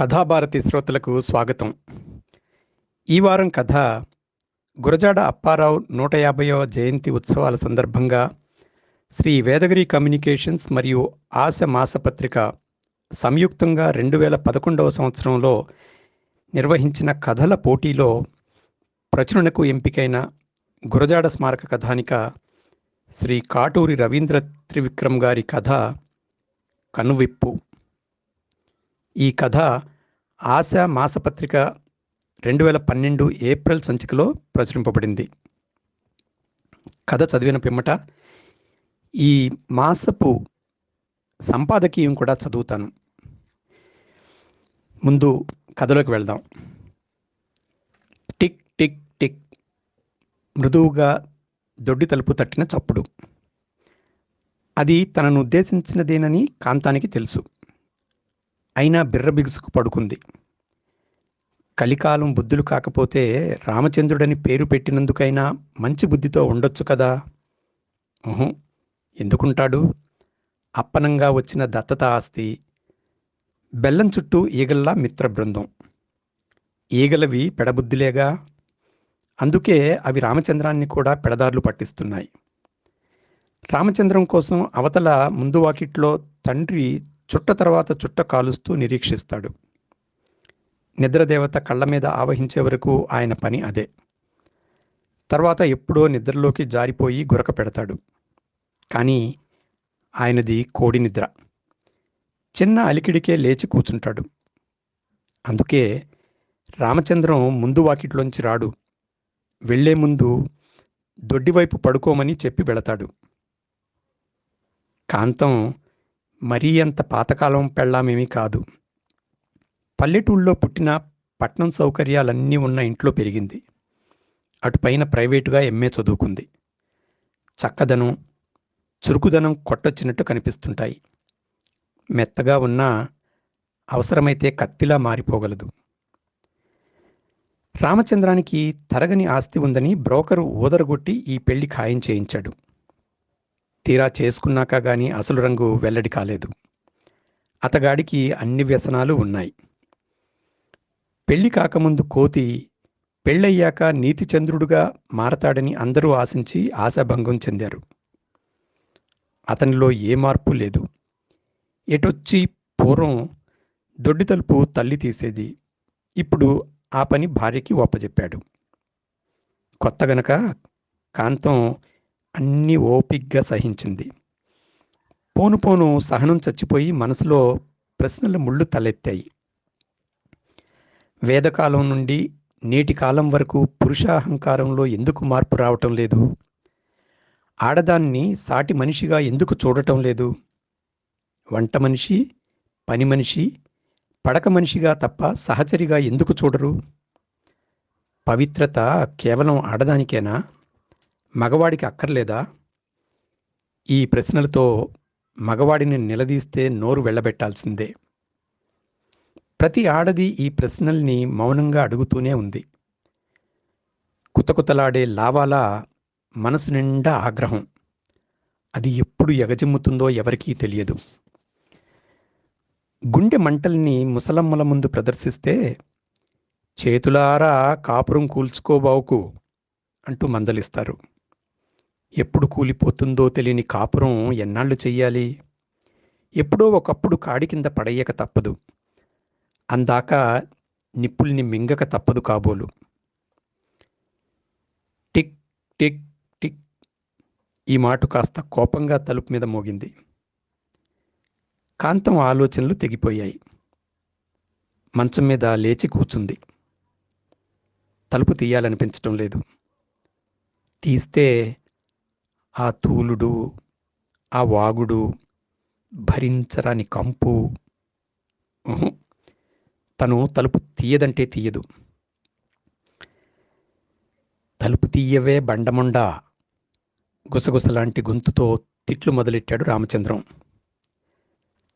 కథాభారతి శ్రోతలకు స్వాగతం. ఈ వారం కథ గురజాడ అప్పారావు నూట యాభైవ జయంతి ఉత్సవాల సందర్భంగా శ్రీ వేదగిరి కమ్యూనికేషన్స్ మరియు ఆశ మాసపత్రిక సంయుక్తంగా రెండు వేల పదకొండవ సంవత్సరంలో నిర్వహించిన కథల పోటీలో ప్రచురణకు ఎంపికైన గురజాడ స్మారక కథానిక శ్రీ కాటూరి రవీంద్ర త్రివిక్రమ్ గారి కథ కనువిప్పు. ఈ కథ ఆశ మాసపత్రిక రెండు వేల పన్నెండు ఏప్రిల్ సంచికలో ప్రచురింపబడింది. కథ చదివిన పిమ్మట ఈ మాసపు సంపాదకీయం కూడా చదువుతాను. ముందు కథలోకి వెళ్దాం. Tick tick tick. మృదువుగా దొడ్డి తలుపు తట్టిన చప్పుడు. అది తనను ఉద్దేశించినదేనని కాంతానికి తెలుసు. అయినా బిర్రబిగుసుకు పడుకుంది. కలికాలం బుద్ధులు కాకపోతే రామచంద్రుడని పేరు పెట్టినందుకైనా మంచి బుద్ధితో ఉండొచ్చు కదా? ఎందుకుంటాడు? అప్పనంగా వచ్చిన దత్తత ఆస్తి. బెల్లం చుట్టూ ఈగల్లా మిత్ర బృందం. ఈగలవి పెడబుద్ధిలేగా? అందుకే అవి రామచంద్రాన్ని కూడా పెడదారులు పట్టిస్తున్నాయి. రామచంద్రం కోసం అవతల ముందు వాకిట్లో తండ్రి చుట్ట తర్వాత చుట్ట కాలుస్తూ నిరీక్షిస్తాడు. నిద్రదేవత కళ్ళ మీద ఆవహించే వరకు ఆయన పని అదే. తర్వాత ఎప్పుడో నిద్రలోకి జారిపోయి గురక పెడతాడు. కానీ ఆయనది కోడి నిద్ర. చిన్న అలికిడికే లేచి కూర్చుంటాడు. అందుకే రామచంద్రం ముందు వాకిట్లోంచి రాడు. వెళ్ళే ముందు దొడ్డివైపు పడుకోమని చెప్పి వెళతాడు. కాంతం మరీ అంత పాతకాలం పెళ్ళామేమీ కాదు. పల్లెటూళ్ళలో పుట్టిన పట్నం సౌకర్యాలన్నీ ఉన్న ఇంట్లో పెరిగింది. అటుపైన ప్రైవేటుగా ఎంఏ చదువుకుంది. చక్కదనం చురుకుదనం కొట్టొచ్చినట్టు కనిపిస్తుంటాయి. మెత్తగా ఉన్నా అవసరమైతే కత్తిలా మారిపోగలదు. రామచంద్రానికి తరగని ఆస్తి ఉందని బ్రోకరు ఊదరగొట్టి ఈ పెళ్ళి ఖాయం చేయించాడు. తీరా చేసుకున్నాక కానీ అసలు రంగు వెల్లడి కాలేదు. అతగాడికి అన్ని వ్యసనాలు ఉన్నాయి. పెళ్ళి కాకముందు కోతి పెళ్ళయ్యాక నీతిచంద్రుడుగా మారతాడని అందరూ ఆశించి ఆశాభంగం చెందారు. అతనిలో ఏ మార్పు లేదు. ఎటొచ్చి పూర్వం దొడ్డి తలుపు తల్లి తీసేది. ఇప్పుడు ఆ పని భార్యకి ఒప్పజెప్పాడు. కొత్త గనక కాంతం అన్నీ ఓపిగ్గా సహించింది. పోను పోను సహనం చచ్చిపోయి మనసులో ప్రశ్నల ముళ్ళు తలెత్తాయి. వేదకాలం నుండి నేటి కాలం వరకు పురుషాహంకారంలో ఎందుకు మార్పు రావటం లేదు? ఆడదాన్ని సాటి మనిషిగా ఎందుకు చూడటం లేదు? వంట మనిషి పని మనిషి పడక మనిషిగా తప్ప సహచరిగా ఎందుకు చూడరు? పవిత్రత కేవలం ఆడదానికేనా? మగవాడికి అక్కర్లేదా? ఈ ప్రశ్నలతో మగవాడిని నిలదీస్తే నోరు వెళ్ళబెట్టాల్సిందే. ప్రతి ఆడది ఈ ప్రశ్నల్ని మౌనంగా అడుగుతూనే ఉంది. కుతకుతలాడే లావాలా మనసు నిండా ఆగ్రహం. అది ఎప్పుడు ఎగజిమ్ముతుందో ఎవరికీ తెలియదు. గుండె మంటల్ని ముసలమ్మల ముందు ప్రదర్శిస్తే చేతులారా కాపురం కూల్చుకోబావుకు అంటూ మందలిస్తారు. ఎప్పుడు కూలిపోతుందో తెలియని కాపురం ఎన్నాళ్ళు చెయ్యాలి? ఎప్పుడో ఒకప్పుడు కాడి కింద పడేయక తప్పదు. అందాక నిప్పుల్ని మింగక తప్పదు కాబోలు. Tick tick tick. ఈ మాట కాస్త కోపంగా తలుపు మీద మోగింది. కాంతం ఆలోచనలు తెగిపోయాయి. మంచం మీద లేచి కూర్చుంది. తలుపు తీయాలనిపించటం లేదు. తీస్తే ఆ తూలుడు ఆ వాగుడు భరించరాని కంపు. తను తలుపు తీయదంటే తీయదు. తలుపు తీయవే బండముండా. గుసగుసలాంటి గొంతుతో తిట్లు మొదలెట్టాడు రామచంద్రం.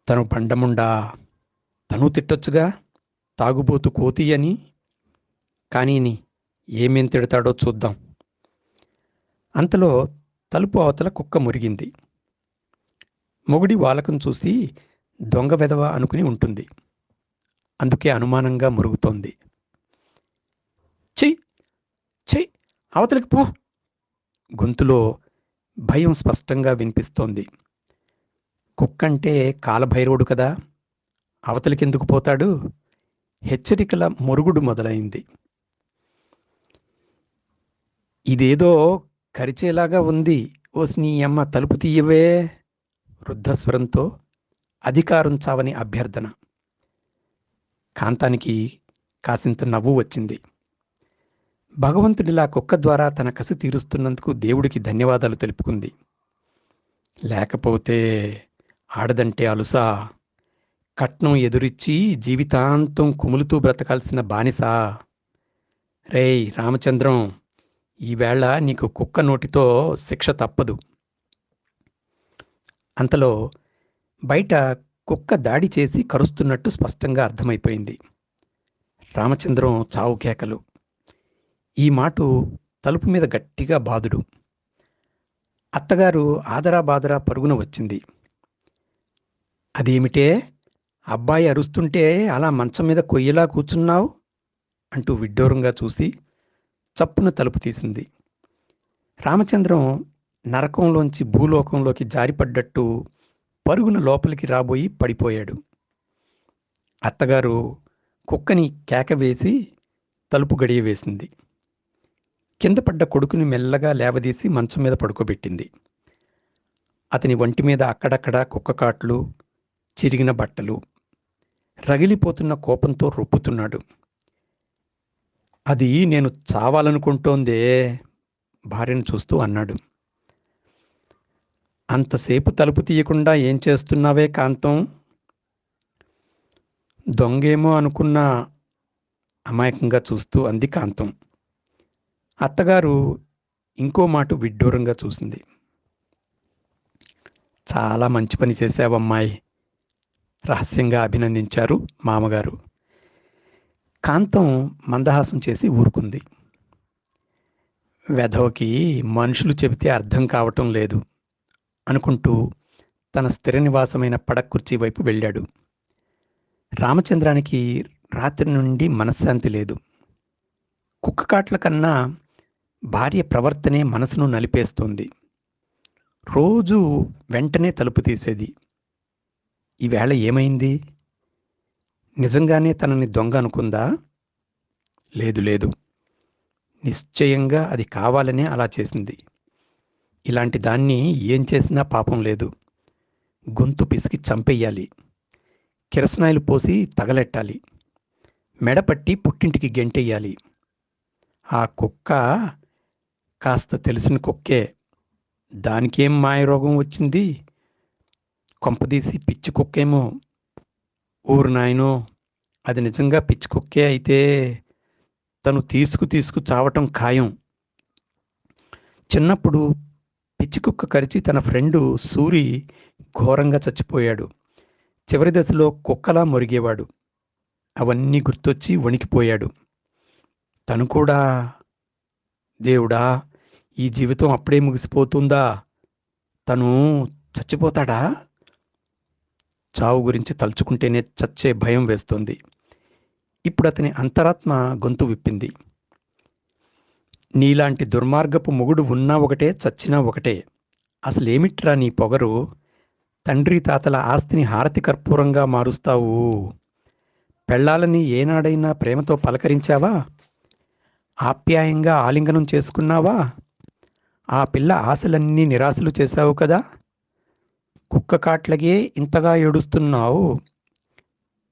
తను బండముండా. తను తిట్టొచ్చుగా? తాగుబోతు కోతి అని? కానీ ఏమేం తిడతాడో చూద్దాం. అంతలో తలుపు అవతల కుక్క మురిగింది. మొగుడి వాలకం చూసి దొంగ వెధవ అనుకుని ఉంటుంది. అందుకే అనుమానంగా మురుగుతోంది. చెయ్యి చెయ్యి అవతలికి పో. గొంతులో భయం స్పష్టంగా వినిపిస్తోంది. కుక్కంటే కాలభైరవుడు కదా. అవతలికెందుకు పోతాడు? హెచ్చరికల మురుగుడు మొదలైంది. ఇదేదో కరిచేలాగా ఉంది. ఓ స్నీయమ్మ తలుపు తీయవే. వృద్ధస్వరంతో అధికారం చావని అభ్యర్థన. కాంతానికి కాసింత నవ్వు వచ్చింది. భగవంతుడిలా కుక్క ద్వారా తన కసి తీరుస్తున్నందుకు దేవుడికి ధన్యవాదాలు తెలుపుకుంది. లేకపోతే ఆడదంటే అలుసా. కట్నం ఎదురిచ్చి జీవితాంతం కుములుతూ బ్రతకాల్సిన బానిసా. రేయ్ రామచంద్రం ఈవేళ నీకు కుక్క నోటితో శిక్ష తప్పదు. అంతలో బయట కుక్క దాడి చేసి కరుస్తున్నట్టు స్పష్టంగా అర్థమైపోయింది. రామచంద్రం చావు కేకలు. ఈ మాటు తలుపు మీద గట్టిగా బాదుడు. అత్తగారు ఆదరా బాదరా పరుగున వచ్చింది. అదేమిటే? అబ్బాయి అరుస్తుంటే అలా మంచం మీద కొయ్యలా కూర్చున్నావు? అంటూ విడ్డూరంగా చూసి చప్పున తలుపు తీసింది. రామచంద్రం నరకంలోంచి భూలోకంలోకి జారిపడ్డట్టు పరుగున లోపలికి రాబోయి పడిపోయాడు. అత్తగారు కుక్కని కేక వేసి తలుపు గడియ వేసింది. కింద పడ్డ కొడుకుని మెల్లగా లేవదీసి మంచం మీద పడుకోబెట్టింది. అతని ఒంటి మీద అక్కడక్కడ కుక్క కాట్లు చిరిగిన బట్టలు రగిలిపోతున్న కోపంతో రొప్పుతున్నాడు. అది నేను చావాలనుకుంటోందే భార్యను చూస్తూ అన్నాడు. అంతసేపు తలుపు తీయకుండా ఏం చేస్తున్నావే కాంతం? దొంగేమో అనుకున్న అమాయకంగా చూస్తూ అంది కాంతం. అత్తగారు ఇంకో మాట విడ్డూరంగా చూసింది. చాలా మంచి పని చేశావమ్మాయి. రహస్యంగా అభినందించారు మామగారు. కాంతం మందహాసం చేసి ఊరుకుంది. వెధవకి మనుషులు చెబితే అర్థం కావటం లేదు అనుకుంటూ తన స్థిర నివాసమైన పడకుర్చీ వైపు వెళ్ళాడు. రామచంద్రానికి రాత్రి నుండి మనశ్శాంతి లేదు. కుక్క కాట్ల కన్నా భార్య ప్రవర్తనే మనసును నలిపేస్తోంది. రోజు వెంటనే తలుపు తీసేది. ఈవేళ ఏమైంది? నిజంగానే తనని దొంగ అనుకుందా? లేదు లేదు. నిశ్చయంగా అది కావాలనే అలా చేసింది. ఇలాంటి దాన్ని ఏం చేసినా పాపం లేదు. గొంతు పిసికి చంపెయ్యాలి. కిరసనాయిలు పోసి తగలెట్టాలి. మెడపట్టి పుట్టింటికి గెంటెయ్యాలి ఆ కుక్క కాస్త తెలిసిన కుక్కే. దానికేం మాయరోగం వచ్చింది? కొంపదీసి పిచ్చి కుక్కేమో. ఊరు నాయనో అది నిజంగా పిచ్చి కుక్కే అయితే తను తీసుకు తీసుకు చావటం ఖాయం. చిన్నప్పుడు పిచ్చి కుక్క కరిచి తన ఫ్రెండు సూరి ఘోరంగా చచ్చిపోయాడు. చివరి దశలో కుక్కలా మొరిగేవాడు. అవన్నీ గుర్తొచ్చి వణికిపోయాడు. తను కూడా దేవుడా ఈ జీవితం అప్పుడే ముగిసిపోతుందా? తను చచ్చిపోతాడా? చావు గురించి తలుచుకుంటేనే చచ్చే భయం వేస్తోంది. ఇప్పుడు అతని అంతరాత్మ గొంతు విప్పింది. నీలాంటి దుర్మార్గపు మొగుడు ఉన్నా ఒకటే చచ్చినా ఒకటే. అసలేమిట్రా నీ పొగరు? తండ్రి తాతల ఆస్తిని హారతి కర్పూరంగా మారుస్తావు. పెళ్ళాలని ఏనాడైనా ప్రేమతో పలకరించావా? ఆప్యాయంగా ఆలింగనం చేసుకున్నావా? ఆ పిల్ల ఆశలన్నీ నిరాశలు చేశావు కదా? కుక్క కాట్లగే ఇంతగా ఏడుస్తున్నావు.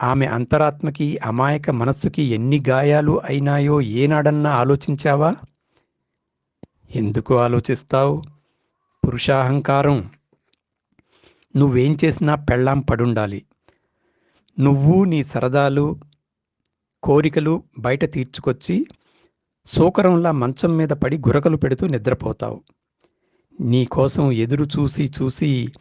ఆమె అంతరాత్మకి అమాయక మనస్సుకి ఎన్ని గాయాలు అయినాయో ఏనాడన్నా ఆలోచించావా? ఎందుకు ఆలోచిస్తావు? పురుషాహంకారం. నువ్వేం చేసినా పెళ్ళాం పడుండాలి. నువ్వు నీ సరదాలు కోరికలు బయట తీర్చుకొచ్చి సోకరంలా మంచం మీద పడి గురకలు పెడుతూ నిద్రపోతావు. నీకోసం ఎదురు చూసి చూసి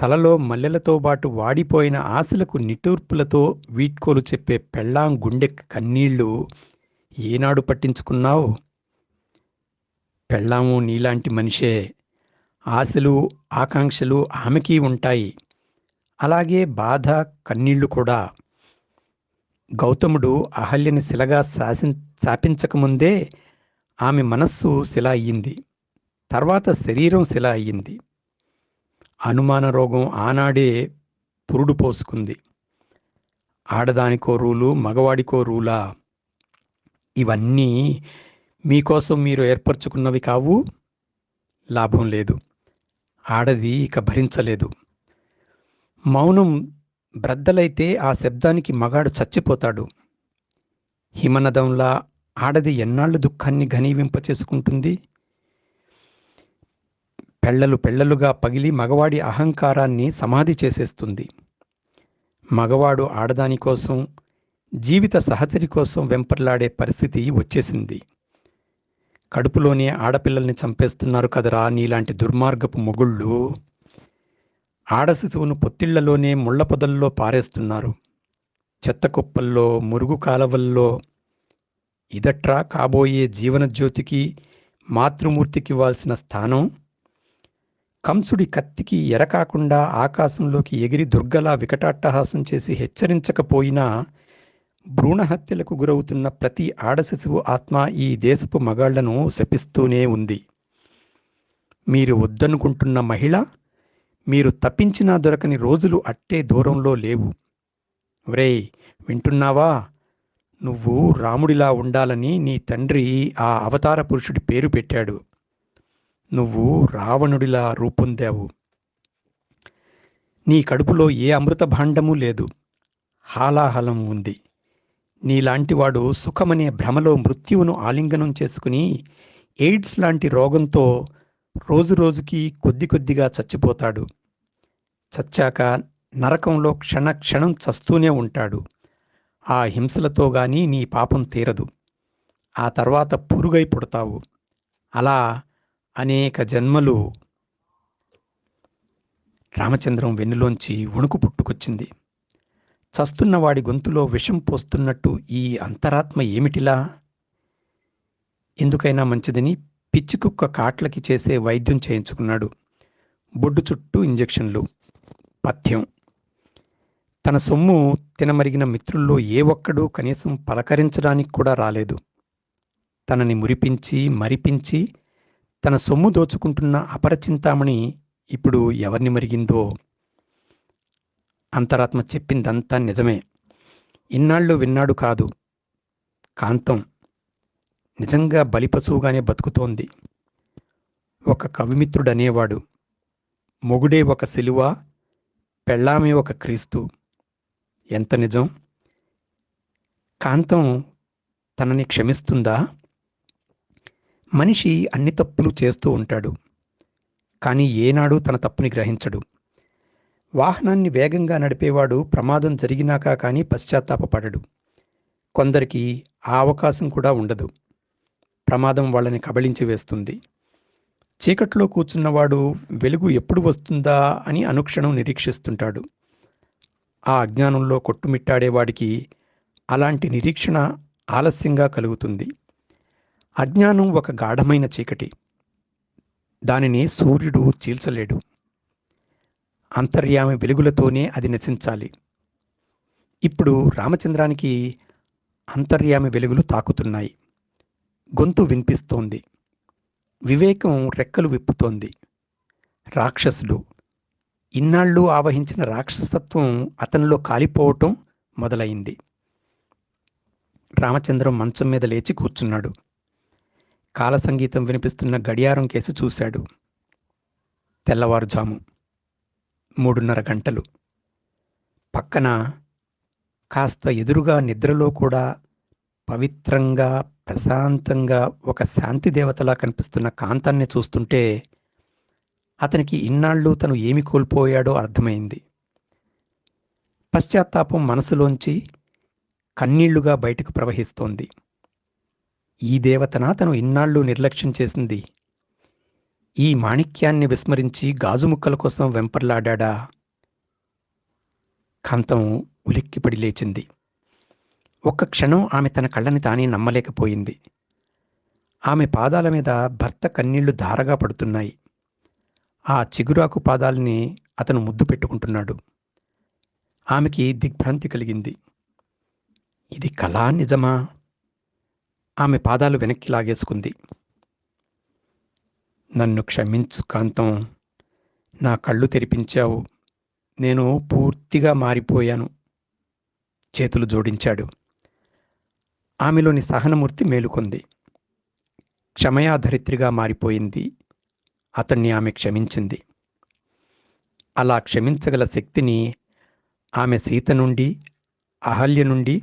తలలో మల్లెలతో బాటు వాడిపోయిన ఆశలకు నిటూర్పులతో వీడ్కోలు చెప్పే పెళ్ళాం గుండె కన్నీళ్ళు ఏనాడు పట్టించుకున్నావు? పెళ్ళాము నీలాంటి మనిషే. ఆశలు ఆకాంక్షలు ఆమెకి ఉంటాయి. అలాగే బాధ కన్నీళ్ళు కూడా. గౌతముడు అహల్యని శిలగా శాసిం శాపించకముందే ఆమె మనస్సు శిల అయ్యింది. తర్వాత శరీరం శిల అయ్యింది. అనుమాన రోగం ఆనాడే పురుడు పోసుకుంది. ఆడదానికో రూలు మగవాడికో రూలా? ఇవన్నీ మీకోసం మీరు ఏర్పరచుకున్నవి కావు. లాభం లేదు. ఆడది ఇక భరించలేదు. మౌనం బ్రద్దలైతే ఆ శబ్దానికి మగాడు చచ్చిపోతాడు. హిమనదంలా ఆడది ఎన్నాళ్ళు దుఃఖాన్ని ఘనీవింప చేసుకుంటుంది పెళ్ళలు పెళ్ళలుగా పగిలి మగవాడి అహంకారాన్ని సమాధి చేసేస్తుంది. మగవాడు ఆడదాని కోసం జీవిత సహచరి కోసం వెంపర్లాడే పరిస్థితి వచ్చేసింది. కడుపులోనే ఆడపిల్లల్ని చంపేస్తున్నారు కదరా నీలాంటి దుర్మార్గపు మొగుళ్ళు. ఆడ శిశువును పొత్తిళ్ళలోనే ముళ్ళ పొదల్లో పారేస్తున్నారు. చెత్త కుప్పల్లో మురుగు కాలవల్లో. ఇదట్రా కాబోయే జీవనజ్యోతికి మాతృమూర్తికి ఇవ్వాల్సిన స్థానం? కంసుడి కత్తికి ఎరకాకుండా ఆకాశంలోకి ఎగిరి దుర్గలా వికటాట్టహాసం చేసి హెచ్చరించకపోయినా భ్రూణహత్యలకు గురవుతున్న ప్రతి ఆడశిశువు ఆత్మ ఈ దేశపు మగాళ్ళను శపిస్తూనే ఉంది. మీరు వద్దనుకుంటున్న మహిళ మీరు తప్పించినా దొరకని రోజులు అట్టే దూరంలో లేవు. వ్రేయ్ వింటున్నావా? నువ్వు రాముడిలా ఉండాలని నీ తండ్రి ఆ అవతార పురుషుడి పేరు పెట్టాడు. నువ్వు రావణుడిలా రూపొందావు నీ కడుపులో ఏ అమృత భాండము లేదు. హాలాహలం ఉంది. నీలాంటివాడు సుఖమనే భ్రమలో మృత్యువును ఆలింగనం చేసుకుని ఎయిడ్స్ లాంటి రోగంతో రోజు రోజుకి కొద్ది కొద్దిగా చచ్చిపోతాడు. చచ్చాక నరకంలో క్షణ క్షణం చస్తూనే ఉంటాడు. ఆ హింసలతో గాని నీ పాపం తీరదు. ఆ తర్వాత పురుగై పుడతావు. అలా అనేక జన్మలు రామచంద్రం వెన్నులోంచి వణుకు పుట్టుకొచ్చింది. చస్తున్నవాడి గొంతులో విషం పోస్తున్నట్టు ఈ అంతరాత్మ ఏమిటిలా? ఎందుకైనా మంచిదని పిచ్చికుక్క కాట్లకి చేసే వైద్యం చేయించుకున్నాడు. బొడ్డు చుట్టూ ఇంజెక్షన్లు పథ్యం. తన సొమ్ము తినమరిగిన మిత్రుల్లో ఏ ఒక్కడూ కనీసం పలకరించడానికి కూడా రాలేదు. తనని మురిపించి మరిపించి తన సొమ్ము దోచుకుంటున్న అపరచింతామణి ఇప్పుడు ఎవరిని మరిగిందో? అంతరాత్మ చెప్పిందంతా నిజమే. ఇన్నాళ్ళు విన్నాడు కాదు. కాంతం నిజంగా బలిపశువుగానే బతుకుతోంది. ఒక కవిమిత్రుడనేవాడు. మొగుడే ఒక శిలువ పెళ్ళామే ఒక క్రీస్తు. ఎంత నిజం? కాంతం తనని క్షమిస్తుందా? మనిషి అన్ని తప్పులు చేస్తూ ఉంటాడు. కానీ ఏనాడు తన తప్పుని గ్రహించడు. వాహనాన్ని వేగంగా నడిపేవాడు ప్రమాదం జరిగినాక కానీ పశ్చాత్తాపపడడు. కొందరికి ఆ అవకాశం కూడా ఉండదు. ప్రమాదం వాళ్ళని కబళించి వేస్తుంది. చీకట్లో కూర్చున్నవాడు వెలుగు ఎప్పుడు వస్తుందా అని అనుక్షణం నిరీక్షిస్తుంటాడు. ఆ అజ్ఞానంలో కొట్టుమిట్టాడేవాడికి అలాంటి నిరీక్షణ ఆలస్యంగా కలుగుతుంది. అజ్ఞానం ఒక గాఢమైన చీకటి. దానిని సూర్యుడు చీల్చలేడు. అంతర్యామి వెలుగులతోనే అది నశించాలి. ఇప్పుడు రామచంద్రానికి అంతర్యామి వెలుగులు తాకుతున్నాయి. గొంతు వినిపిస్తోంది. వివేకం రెక్కలు విప్పుతోంది. రాక్షసుడు ఇన్నాళ్ళు ఆవహించిన రాక్షసత్వం అతనిలో కాలిపోవటం మొదలైంది. రామచంద్రం మంచం మీద లేచి కూర్చున్నాడు. కాల సంగీతం వినిపిస్తున్న గడియారం కేసి చూశాడు. తెల్లవారుజాము మూడున్నర గంటలు. పక్కన కాస్త ఎదురుగా నిద్రలో కూడా పవిత్రంగా ప్రశాంతంగా ఒక శాంతి దేవతలా కనిపిస్తున్న కాంతాన్ని చూస్తుంటే అతనికి ఇన్నాళ్ళు తను ఏమి కోల్పోయాడో అర్థమైంది. పశ్చాత్తాపం మనసులోంచి కన్నీళ్ళుగా బయటకు ప్రవహిస్తోంది. ఈ దేవతన తను ఇన్నాళ్ళు నిర్లక్ష్యం చేసింది. ఈ మాణిక్యాన్ని విస్మరించి గాజు ముక్కల కోసం వెంపర్లాడా కాంతం ఉలిక్కిపడి లేచింది. ఒక్క క్షణం ఆమె తన కళ్ళని తానే నమ్మలేకపోయింది. ఆమె పాదాల మీద భర్త కన్నీళ్ళు ధారగా పడుతున్నాయి. ఆ చిగురాకు పాదాలని అతను ముద్దు పెట్టుకుంటున్నాడు. ఆమెకి దిగ్భ్రాంతి కలిగింది. ఇది కళా నిజమా? ఆమె పాదాలు వెనక్కి లాగేసుకుంది. నన్ను క్షమించు కాంతం. నా కళ్ళు తెరిపించావు. నేను పూర్తిగా మారిపోయాను. చేతులు జోడించాడు. ఆమెలోని సహనమూర్తి మేలుకొంది. క్షమయాధరిత్రిగా మారిపోయింది. అతన్ని ఆమె క్షమించింది. అలా క్షమించగల శక్తిని ఆమె సీత నుండి అహల్య నుండి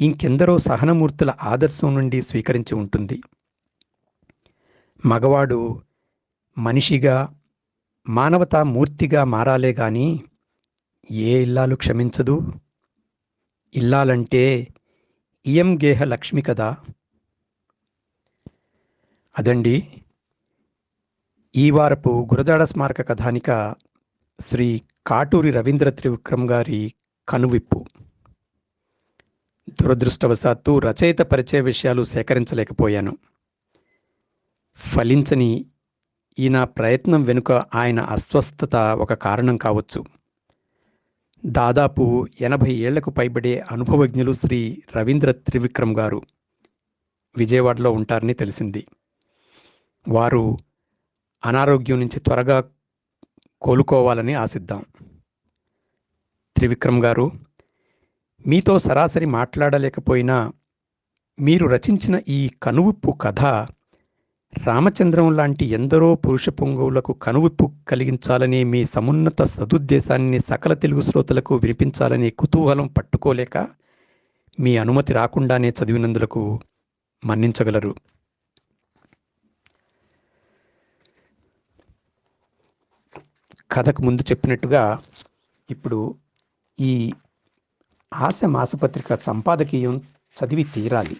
ఇంకెందరో సహనమూర్తుల ఆదర్శం నుండి స్వీకరించి ఉంటుంది. మగవాడు మనిషిగా మానవతా మూర్తిగా మారాలే గాని ఏ ఇల్లాలు క్షమించదు? ఇల్లాలంటే ఇయం గేహ లక్ష్మి కదా? అదండి. ఈ వారపు గురజాడ స్మారక కథానిక శ్రీ కాటూరి రవీంద్ర త్రివిక్రమ్ గారి కనువిప్పు. దురదృష్టవశాత్తు రచయిత పరిచయ విషయాలు సేకరించలేకపోయాను. ఫలించని ఈ నా ప్రయత్నం వెనుక ఆయన అస్వస్థత ఒక కారణం కావచ్చు. దాదాపు ఎనభై ఏళ్ళకు పైబడే అనుభవజ్ఞులు శ్రీ రవీంద్ర త్రివిక్రమ్ గారు విజయవాడలో ఉంటారని తెలిసింది. వారు అనారోగ్యం నుంచి త్వరగా కోలుకోవాలని ఆశిద్దాం. త్రివిక్రమ్ గారు మీతో సరాసరి మాట్లాడలేకపోయినా మీరు రచించిన ఈ కనువిప్పు కథ రామచంద్రం లాంటి ఎందరో పురుష పొంగవులకు కనువిప్పు కలిగించాలనే మీ సమున్నత సదుద్దేశాన్ని సకల తెలుగు శ్రోతలకు వినిపించాలనే కుతూహలం పట్టుకోలేక మీ అనుమతి రాకుండానే చదివినందులకు మన్నించగలరు. కథకు ముందు చెప్పినట్టుగా ఇప్పుడు ఈ ఆశ మాసపత్రిక సంపాదకీయం చదివి తీరాలి.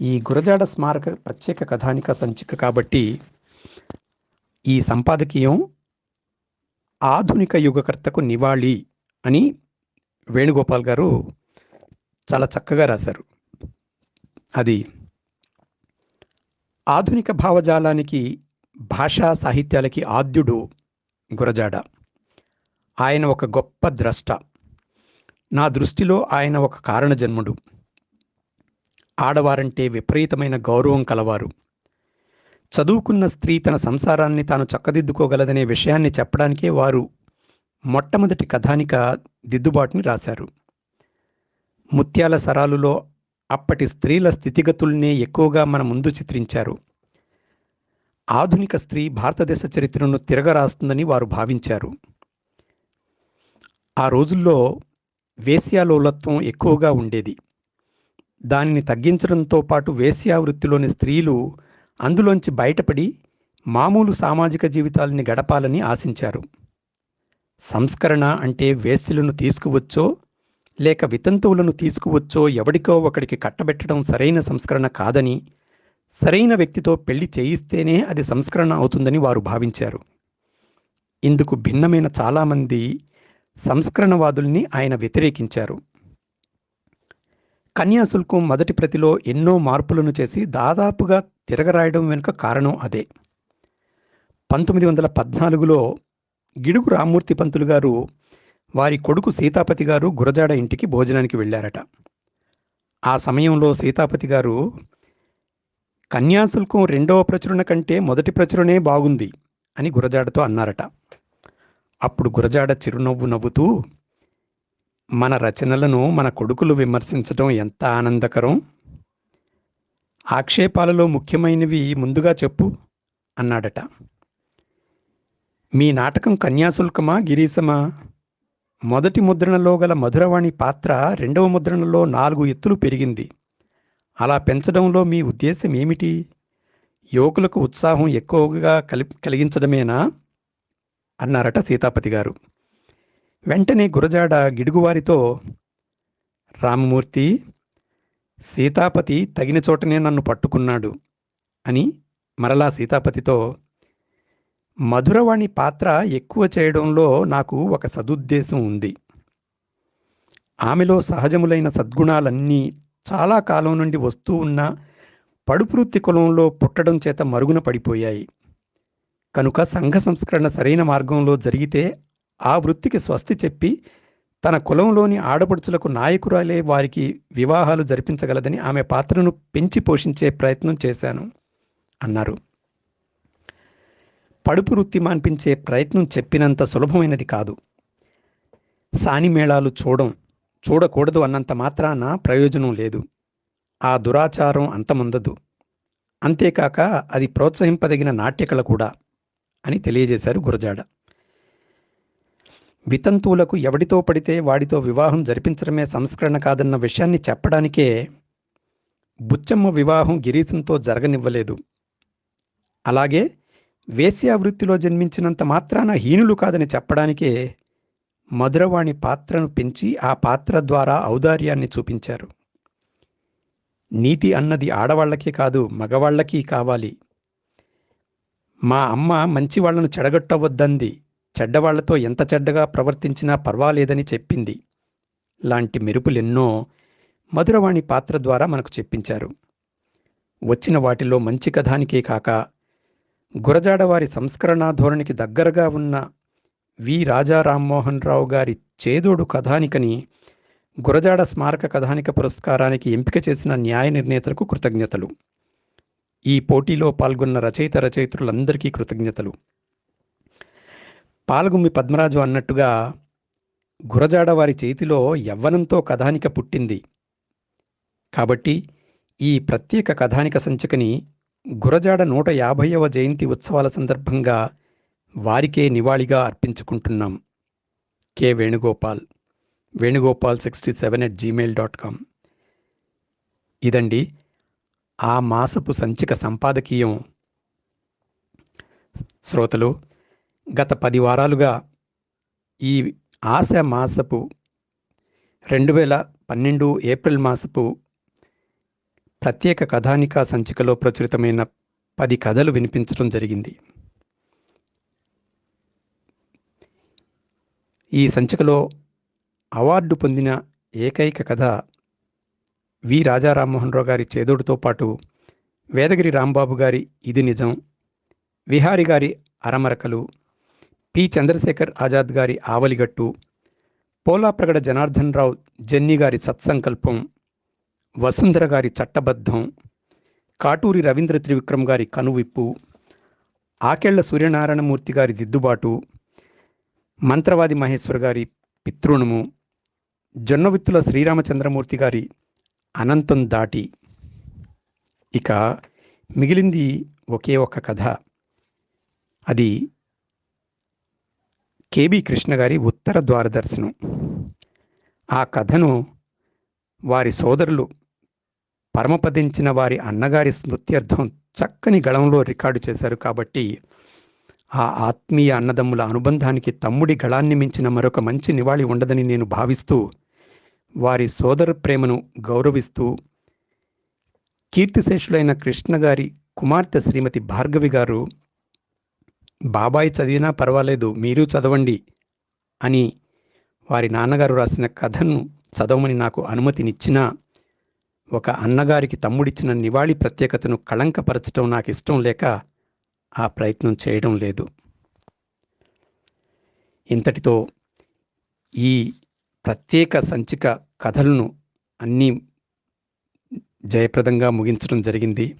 ఈ గురజాడ స్మారక ప్రత్యేక కథానిక సంచిక కాబట్టి ఈ సంపాదకీయం ఆధునిక యుగకర్తకు నివాళి అని వేణుగోపాల్ గారు చాలా చక్కగా రాశారు. అది ఆధునిక భావజాలానికి భాషా సాహిత్యాలకి ఆద్యుడు గురజాడ. ఆయన ఒక గొప్ప ద్రష్ట. నా దృష్టిలో ఆయన ఒక కారణజన్ముడు. ఆడవారంటే విపరీతమైన గౌరవం కలవారు. చదువుకున్న స్త్రీ తన సంసారాన్ని తాను చక్కదిద్దుకోగలదనే విషయాన్ని చెప్పడానికే వారు మొట్టమొదటి కథానిక దిద్దుబాటుని రాశారు. ముత్యాల సరాలులో అప్పటి స్త్రీల స్థితిగతుల్నే ఎక్కువగా మన ముందు చిత్రించారు. ఆధునిక స్త్రీ భారతదేశ చరిత్రను తిరగరాస్తుందని వారు భావించారు. ఆ రోజుల్లో వేశ్యాలోలత్వం ఎక్కువగా ఉండేది. దానిని తగ్గించడంతో పాటు వేశ్యావృత్తిలోని స్త్రీలు అందులోంచి బయటపడి మామూలు సామాజిక జీవితాలని గడపాలని ఆశించారు. సంస్కరణ అంటే వేశ్యలను తీసుకువచ్చో లేక వితంతువులను తీసుకువచ్చో ఎవడికో ఒకడికి కట్టబెట్టడం సరైన సంస్కరణ కాదని సరైన వ్యక్తితో పెళ్ళి చేయిస్తేనే అది సంస్కరణ అవుతుందని వారు భావించారు. ఇందుకు భిన్నమైన చాలామంది సంస్కరణవాదుల్ని ఆయన వ్యతిరేకించారు. కన్యాశుల్కం మొదటి ప్రతిలో ఎన్నో మార్పులను చేసి దాదాపుగా తిరగరాయడం వెనుక కారణం అదే. పంతొమ్మిది వందల పద్నాలుగులో గిడుగు రామ్మూర్తి పంతులు గారు వారి కొడుకు సీతాపతి గారు గురజాడ ఇంటికి భోజనానికి వెళ్ళారట. ఆ సమయంలో సీతాపతి గారు కన్యాశుల్కం రెండవ ప్రచురణ కంటే మొదటి ప్రచురణే బాగుంది అని గురజాడతో అన్నారట. అప్పుడు గురజాడ చిరునవ్వు నవ్వుతూ మన రచనలను మన కొడుకులు విమర్శించడం ఎంత ఆనందకరం? ఆక్షేపాలలో ముఖ్యమైనవి ముందుగా చెప్పు అన్నాడట. మీ నాటకం కన్యాశుల్కమా గిరీశమా? మొదటి ముద్రణలో గల మధురవాణి పాత్ర రెండవ ముద్రణలో నాలుగు ఎత్తులు పెరిగింది. అలా పెంచడంలో మీ ఉద్దేశం ఏమిటి యువకులకు ఉత్సాహం ఎక్కువగా కలి కలిగించడమేనా? అన్నారట సీతాపతి గారు. వెంటనే గురజాడ గిడుగువారితో రామమూర్తి సీతాపతి తగిన చోటనే నన్ను పట్టుకున్నాడు అని మరలా సీతాపతితో మధురవాణి పాత్ర ఎక్కువ చేయడంలో నాకు ఒక సదుద్దేశం ఉంది. ఆమెలో సహజములైన సద్గుణాలన్నీ చాలా కాలం నుండి వస్తూ ఉన్న పడుపురుత్తి కులంలో పుట్టడం చేత మరుగున పడిపోయాయి. కనుక సంఘ సంస్కరణ సరైన మార్గంలో జరిగితే ఆ వృత్తికి స్వస్తి చెప్పి తన కులంలోని ఆడపడుచులకు నాయకురాలే వారికి వివాహాలు జరిపించగలదని ఆమె పాత్రను పెంచి పోషించే ప్రయత్నం చేశాను అన్నారు. పడుపు వృత్తి మాన్పించే ప్రయత్నం చెప్పినంత సులభమైనది కాదు. సానిమేళాలు చూడం చూడకూడదు అన్నంత మాత్రాన ప్రయోజనం లేదు. ఆ దురాచారం అంతముందదు. అంతేకాక అది ప్రోత్సహింపదగిన నాట్యకళ కూడా. అని తెలియజేశారు గురజాడ. వితంతువులకు ఎవడితో పడితే వాడితో వివాహం జరిపించడమే సంస్కరణ కాదన్న విషయాన్ని చెప్పడానికే బుచ్చమ్మ వివాహం గిరీశంతో జరగనివ్వలేదు. అలాగే వేశ్యావృత్తిలో జన్మించినంత మాత్రాన హీనులు కాదని చెప్పడానికే మధురవాణి పాత్రను పెంచి ఆ పాత్ర ద్వారా ఔదార్యాన్ని చూపించారు. నీతి అన్నది ఆడవాళ్ళకే కాదు మగవాళ్ళకి కావాలి. మా అమ్మ మంచి వాళ్ళను చెడగొట్టవద్దంది. చెడ్డవాళ్ళతో ఎంత చెడ్డగా ప్రవర్తించినా పర్వాలేదని చెప్పింది. లాంటి మెరుపులెన్నో మధురవాణి పాత్ర ద్వారా మనకు చెప్పించారు. వచ్చిన వాటిలో మంచి కథానికే కాక గురజాడవారి సంస్కరణా ధోరణికి దగ్గరగా ఉన్న వి. రాజా రామ్మోహన్ రావు గారి చేదోడు కథానికని గురజాడ స్మారక కథానిక పురస్కారానికి ఎంపిక చేసిన న్యాయ నిర్ణేతలకు కృతజ్ఞతలు. ఈ పోటీలో పాల్గొన్న రచయిత రచయిత్రులందరికీ కృతజ్ఞతలు. పాల్గుమ్మి పద్మరాజు అన్నట్టుగా గురజాడ వారి చేతిలో యవ్వనంతో కథానిక పుట్టింది. కాబట్టి ఈ ప్రత్యేక కథానిక సంచికని గురజాడ నూట యాభైవ జయంతి ఉత్సవాల సందర్భంగా వారికే నివాళిగా అర్పించుకుంటున్నాం. K Venugopal Venugopal sixty seven at Gmail dot com. ఇదండి ఆ మాసపు సంచిక సంపాదకీయం. శ్రోతలు గత పది వారాలుగా ఈ ఆశ మాసపు రెండు వేల పన్నెండు ఏప్రిల్ మాసపు ప్రత్యేక కథానిక సంచికలో ప్రచురితమైన పది కథలు వినిపించడం జరిగింది. ఈ సంచికలో అవార్డు పొందిన ఏకైక కథ వి రాజా రామ్మోహన్ రావు గారి చేదోడుతో పాటు వేదగిరి రాంబాబు గారి ఇది నిజం. విహారి గారి అరమరకలు పి చంద్రశేఖర్ ఆజాద్ గారి ఆవలిగట్టు పోలాప్రగడ జనార్దన్ రావు జెన్నీ గారి సత్సంకల్పం వసుంధర గారి చట్టబద్ధం కాటూరి రవీంద్ర త్రివిక్రమ్ గారి కనువిప్పు ఆకేళ్ళ సూర్యనారాయణమూర్తి గారి దిద్దుబాటు మంత్రవాది మహేశ్వర్ గారి పితృణము జొన్నవిత్తుల శ్రీరామచంద్రమూర్తి గారి అనంతం దాటి ఇక మిగిలింది ఒకే ఒక కథ. అది కేబి కృష్ణ గారి ఉత్తర ద్వారదర్శనం ఆ కథను వారి సోదరులు పరమపదించిన వారి అన్నగారి స్మృత్యర్థం చక్కని గళంలో రికార్డు చేశారు కాబట్టి ఆ ఆత్మీయ అన్నదమ్ముల అనుబంధానికి తమ్ముడి గళాన్ని మించిన మరొక మంచి నివాళి ఉండదని నేను భావిస్తూ వారి సోదర ప్రేమను గౌరవిస్తూ కీర్తిశేషులైన కృష్ణ గారి కుమార్తె శ్రీమతి భార్గవి గారు బాబాయి చదివినా పర్వాలేదు మీరు చదవండి అని వారి నాన్నగారు రాసిన కథను చదవమని నాకు అనుమతినిచ్చినా ఒక అన్నగారికి తమ్ముడిచ్చిన నివాళి ప్రత్యేకతను కళంకపరచడం నాకు ఇష్టం లేక ఆ ప్రయత్నం చేయడం లేదు. ఇంతటితో ఈ ప్రత్యేక సంచిక కథలను అన్నీ జయప్రదంగా ముగించడం జరిగింది.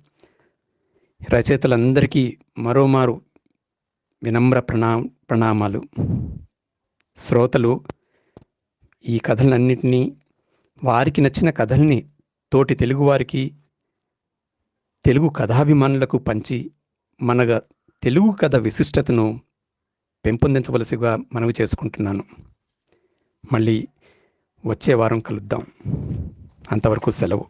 రచయితలందరికీ మరోమారు వినమ్ర ప్రణా ప్రణామాలు. శ్రోతలు ఈ కథలన్నింటినీ వారికి నచ్చిన కథల్ని తోటి తెలుగువారికి తెలుగు కథాభిమానులకు పంచి మన తెలుగు కథ విశిష్టతను పెంపొందించవలసిగా మనవి చేసుకుంటున్నాను. మళ్ళీ వచ్చే వారం కలుద్దాం. అంతవరకు సెలవు.